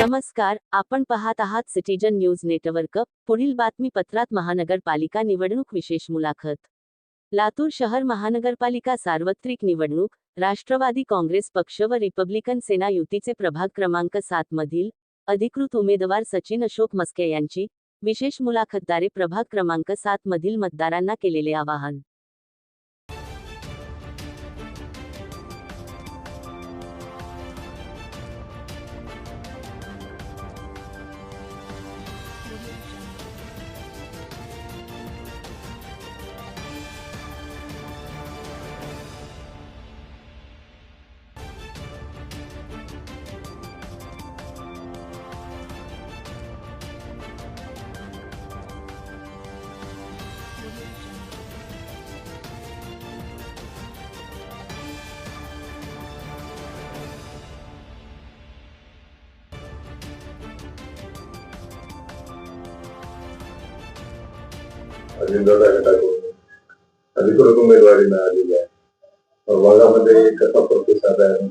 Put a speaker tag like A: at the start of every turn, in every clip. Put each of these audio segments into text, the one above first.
A: नमस्कार आपण पाहत आहात सिटीजन न्यूज नेटवर्क पुढील बातमीपत्रात महानगरपालिका निवडणूक विशेष मुलाखत. लातूर शहर महानगरपालिका सार्वत्रिक निवडणूक राष्ट्रवादी काँग्रेस पक्ष व रिपब्लिकन सेना युतीचे प्रभाग क्रमांक सात मधील अधिकृत उमेदवार सचिन अशोक मस्के यांची विशेष मुलाखतद्वारे प्रभाग क्रमांक सात मधील मतदारांना केलेले आवाहन.
B: अजिंदादा गटाकडून अधिकृत उमेदवारी मिळालेली आहे भागामध्ये कसा प्रतिसाद आहे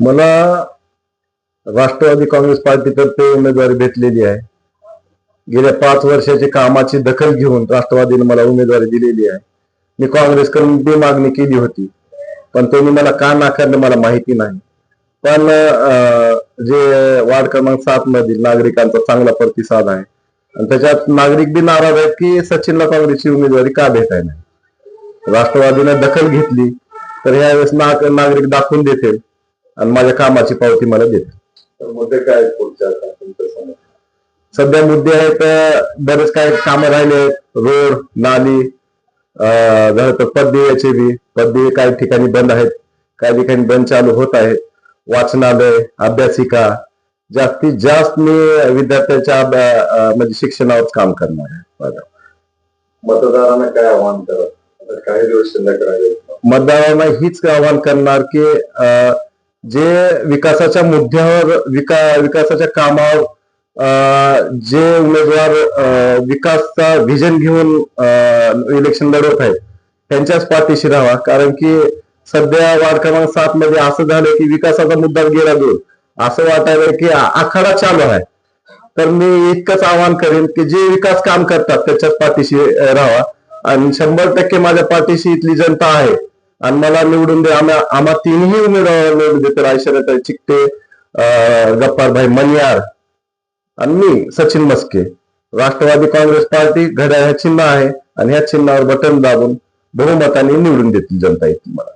C: मला राष्ट्रवादी काँग्रेस पार्टीतर्फे उमेदवारी भेटलेली आहे. गेल्या पाच वर्षाची कामाची दखल घेऊन राष्ट्रवादीने मला उमेदवारी दिलेली आहे. मी काँग्रेसकडून बी मागणी केली होती पण त्यांनी मला का नाकारलं मला माहिती नाही. पण अं, जे वार्ड क्रमांक सात मधील नागरिकांचा चांगला प्रतिसाद आहे आणि त्याच्यात नागरिक बी नाराज आहेत की सचिनला काँग्रेसची उमेदवारी का भेटाय नाही? राष्ट्रवादीने दखल घेतली तर ह्यावेळेस नाग नागरिक दाखवून देतील आणि माझ्या कामाची पावती मला
B: तर मुद्दे काय
C: सध्या मुद्दे आहेत बरेच काही कामं राहिले आहेत. रोड नाली झालं तर पददेयाचे बी. पददेय काही ठिकाणी बंद आहेत काही ठिकाणी बंद चालू होत आहेत. वाचनालय अभ्यासिका जास्तीत जास्त मी विद्यार्थ्यांच्या म्हणजे शिक्षणावर काम करणार आहे. बघा.
B: मतदारांना काय आव्हान करत काही दिवस
C: मतदारांना हीच आवाहन करणार की जे विकासाच्या मुद्द्यावर विका विकासाच्या कामावर जे उमेदवार विकासचा व्हिजन घेऊन इलेक्शन लढवत आहेत त्यांच्याच पाठीशी राहावा कारण की सध्या वार्ड क्रमांक सात मध्ये असं झालं की विकासाचा मुद्दा गेला दूर. असं वाटायला की आखाडा चालू आहे. तर मी इतकंच आवाहन करेन की जे विकास काम करतात त्याच्याच पाठीशी राहा. आणि शंभर टक्के माझ्या पाठीशी इथली जनता आहे. आणि मला निवडून दे आम्ही आम्हा तीनही उमेदवार निवडून देतील ऐश्वर्याताई चिकटे गप्पारभाई मनियार आणि मी सचिन मस्के. राष्ट्रवादी काँग्रेस पार्टी घड्याळ ह्या चिन्ह आहे आणि ह्या चिन्हावर बटन दाबून बहुमताने निवडून देतील जनता इथली मला.